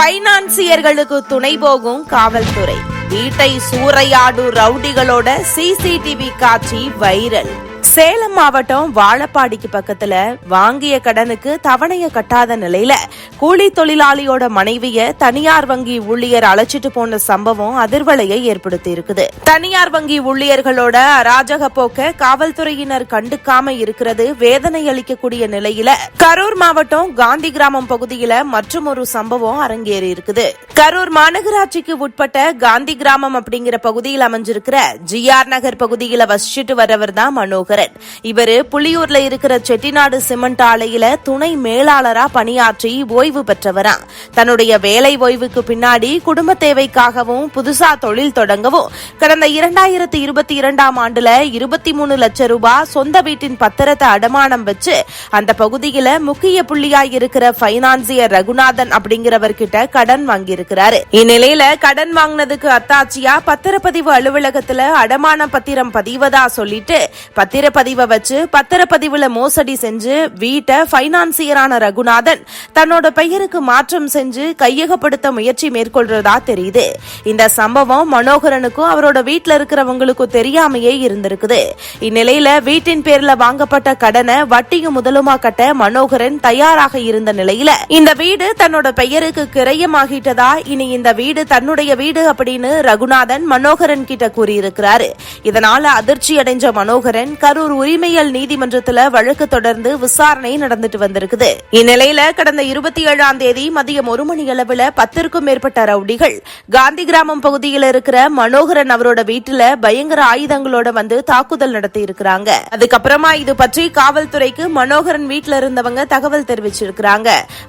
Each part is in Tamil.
பைனான்சியர்களுக்கு துணை போகும் காவல்துறை. வீட்டை சூறையாடு ரவுடிகளோட சிசிடிவி காட்சி வைரல் சேலம் மாவட்டம் வாழப்பாடிக்கு பக்கத்துல வாங்கிய கடனுக்கு தவணைய கட்டாத நிலையில கூலி தொழிலாளியோட மனைவிய தனியார் வங்கி ஊழியர் அழைச்சிட்டு போன சம்பவம் அதிர்வலையை ஏற்படுத்தி இருக்குது. தனியார் வங்கி ஊழியர்களோட அராஜக போக்க காவல்துறையினர் கண்டுக்காம இருக்கிறது வேதனை அளிக்கக்கூடிய நிலையில கரூர் மாவட்டம் காந்தி கிராமம் பகுதியில மற்றும் ஒரு சம்பவம் அரங்கேறி இருக்குது. கரூர் மாநகராட்சிக்கு உட்பட்ட காந்தி கிராமம் அப்படிங்கிற பகுதியில் அமைஞ்சிருக்கிற ஜிஆர் நகர் பகுதியில வசிச்சுட்டு வரவர் தான் மனோகரன் இவரு புலியூர்ல இருக்கிற செட்டிநாடு சிமெண்ட் ஆலையில துணை மேலாளரா பணியாற்றி ஓய்வு பெற்றவரா. தன்னுடைய வேலை ஓய்வுக்கு பின்னாடி குடும்ப தேவைக்காகவும் புதுசா தொழில் தொடங்கவும் கடந்த இரண்டாயிரத்தி இருபத்தி இரண்டாம் ஆண்டுல இருபத்தி மூணு லட்சம் ரூபாய் சொந்த வீட்டின் பத்திரத்தை அடமானம் வச்சு அந்த பகுதியில முக்கிய புள்ளியாய் இருக்கிற பைனான்சியர் ரகுநாதன் அப்படிங்கிறவர்கிட்ட கடன் வாங்கியிருக்கிறாரு. இந்நிலையில கடன் வாங்கினதுக்கு அத்தாட்சியா பத்திரப்பதிவு அலுவலகத்துல அடமான பத்திரம் பதிவதா சொல்லிட்டு பத்திர பத்திரப்பதிவை வச்சு பத்திரப்பதிவுல மோசடி செஞ்சு வீட்டை பைனான்சியரான ரகுநாதன் தன்னோட பெயருக்கு மாற்றம் செஞ்சு கையகப்படுத்த முயற்சி மேற்கொள்றதா தெரியுது. இந்த சம்பவம் மனோகரனுக்கும் அவரோட வீட்ல இருக்கிறவங்களுக்கும் தெரியாமையே இருந்திருக்குது. இந்நிலையில வீட்டின் பேர்ல வாங்கப்பட்ட கடனை வட்டியும் முதலுமா கட்ட மனோகரன் தயாராக இருந்த நிலையில இந்த வீடு தன்னோட பெயருக்கு கிரயமாகிட்டதா? இனி இந்த வீடு தன்னுடைய வீடு அப்படின்னு ரகுநாதன் மனோகரன் கிட்ட கூறியிருக்கிறாரு. இதனால அதிர்ச்சி அடைஞ்ச மனோகரன் கரு கரூர் உரிமையல் நீதிமன்றத்தில் வழக்கு தொடர்ந்து விசாரணை நடந்துட்டு வந்திருக்குது. இந்நிலையில கடந்த இருபத்தி ஏழாம் தேதி மதியம் ஒரு மணி அளவுல பத்திற்கும் மேற்பட்ட ரவுடிகள் காந்தி கிராமம் பகுதியில் இருக்கிற மனோகரன் அவரோட வீட்டில் பயங்கர ஆயுதங்களோட வந்து தாக்குதல் நடத்தி இருக்கிறாங்க. அதுக்கப்புறமா இது பற்றி காவல்துறைக்கு மனோகரன் வீட்டில் இருந்தவங்க தகவல் தெரிவிச்சிருக்கிறாங்க.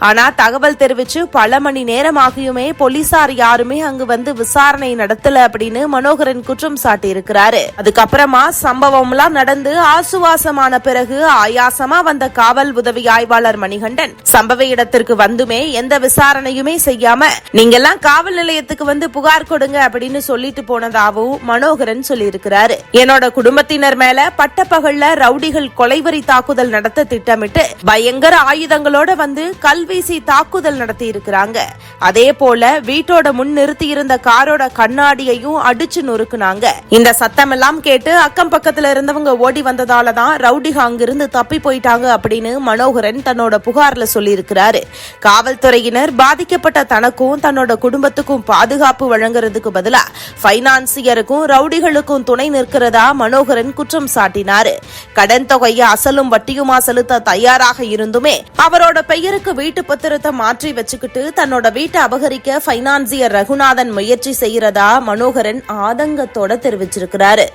ஆனா தகவல் தெரிவிச்சு பல மணி நேரம் ஆகியுமே போலீசார் யாருமே அங்கு வந்து விசாரணை நடத்தல அப்படின்னு மனோகரன் குற்றம் சாட்டி இருக்கிறாரு அதுக்கப்புறமா சம்பவம்லாம் நடந்து ஆசுவாசமான பிறகு ஆயாசமா வந்த காவல் உதவி ஆய்வாளர் மணிகண்டன். சம்பவ இடத்திற்கு வந்துமே எந்த விசாரணையுமே செய்யாம நீங்கெல்லாம் காவல் நிலையத்துக்கு வந்து புகார் கொடுங்க அப்படின்னு சொல்லிட்டு போனதாகவும் மனோகரன் சொல்லியிருக்கிறாரு. என்னோட குடும்பத்தினர் மேல பட்டப்பகல்ல ரவுடிகள் கொலைவரி தாக்குதல் நடத்த திட்டமிட்டு பயங்கர ஆயுதங்களோட வந்து கல்வீசி தாக்குதல் நடத்தி இருக்கிறாங்க அதே போல வீட்டோட முன் நிறுத்தி இருந்த காரோட கண்ணாடியையும் அடிச்சு நொறுக்குனாங்க. இந்த சத்தம் எல்லாம் கேட்டு அக்கம் பக்கத்துல இருந்தவங்க ஓடி வந்ததால தான் ரவுடிக அங்கிருந்து தப்பி போயிட்டாங்க அப்படின்னு மனோகரன் தன்னோட புகார்ல சொல்லியிருக்கிறாரு. காவல்துறையினர் பாதிக்கப்பட்ட தனக்கும் தன்னோட குடும்பத்துக்கும் பாதுகாப்பு வழங்குறதுக்கு பதிலா பைனான்சியருக்கும் ரவுடிகளுக்கும் துணை நிற்கிறதா மனோகரன் குற்றம் சாட்டினாரு. கடன் தொகையை அசலும் வட்டியுமா செலுத்த தயாராக இருந்துமே அவரோட பெயருக்கு வீட்டு பத்திரத்தை மாற்றி வச்சுக்கிட்டு தன்னோட வீட்டை அபகரிக்க பைனான்சியர் ரகுநாதன் முயற்சி செய்யறதா மனோகரன் ஆதங்கத்தோட தெரிவிச்சிருக்கிறாரு.